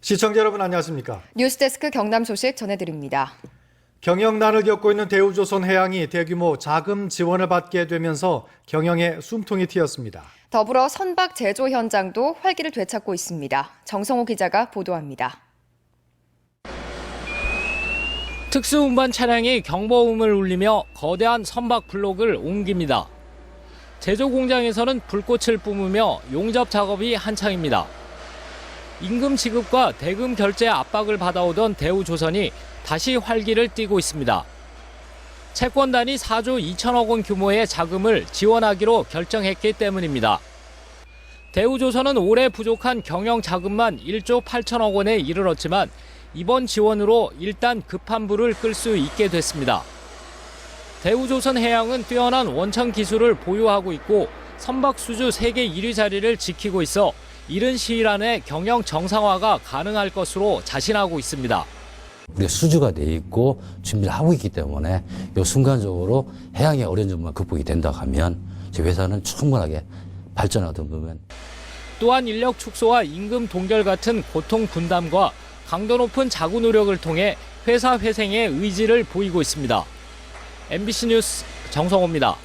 시청자 여러분 안녕하십니까? 뉴스데스크 경남 소식 전해드립니다. 경영난을 겪고 있는 대우조선 해양이 대규모 자금 지원을 받게 되면서 경영에 숨통이 트였습니다. 더불어 선박 제조 현장도 활기를 되찾고 있습니다. 정성호 기자가 보도합니다. 특수운반 차량이 경보음을 울리며 거대한 선박 블록을 옮깁니다. 제조 공장에서는 불꽃을 뿜으며 용접 작업이 한창입니다. 임금 지급과 대금 결제 압박을 받아오던 대우조선이 다시 활기를 띠고 있습니다. 채권단이 4조 2천억 원 규모의 자금을 지원하기로 결정했기 때문입니다. 대우조선은 올해 부족한 경영 자금만 1조 8천억 원에 이르렀지만 이번 지원으로 일단 급한 불을 끌 수 있게 됐습니다. 대우조선 해양은 뛰어난 원천 기술을 보유하고 있고 선박 수주 세계 1위 자리를 지키고 있어 이른 시일 안에 경영 정상화가 가능할 것으로 자신하고 있습니다. 우리가 수주가 돼 있고 준비를 하고 있기 때문에 요 순간적으로 해양의 어려운 점만 극복이 된다 하면 저희 회사는 충분하게 발전하던 보면 또한 인력 축소와 임금 동결 같은 고통 분담과 강도 높은 자구 노력을 통해 회사 회생의 의지를 보이고 있습니다. MBC 뉴스 정성호입니다.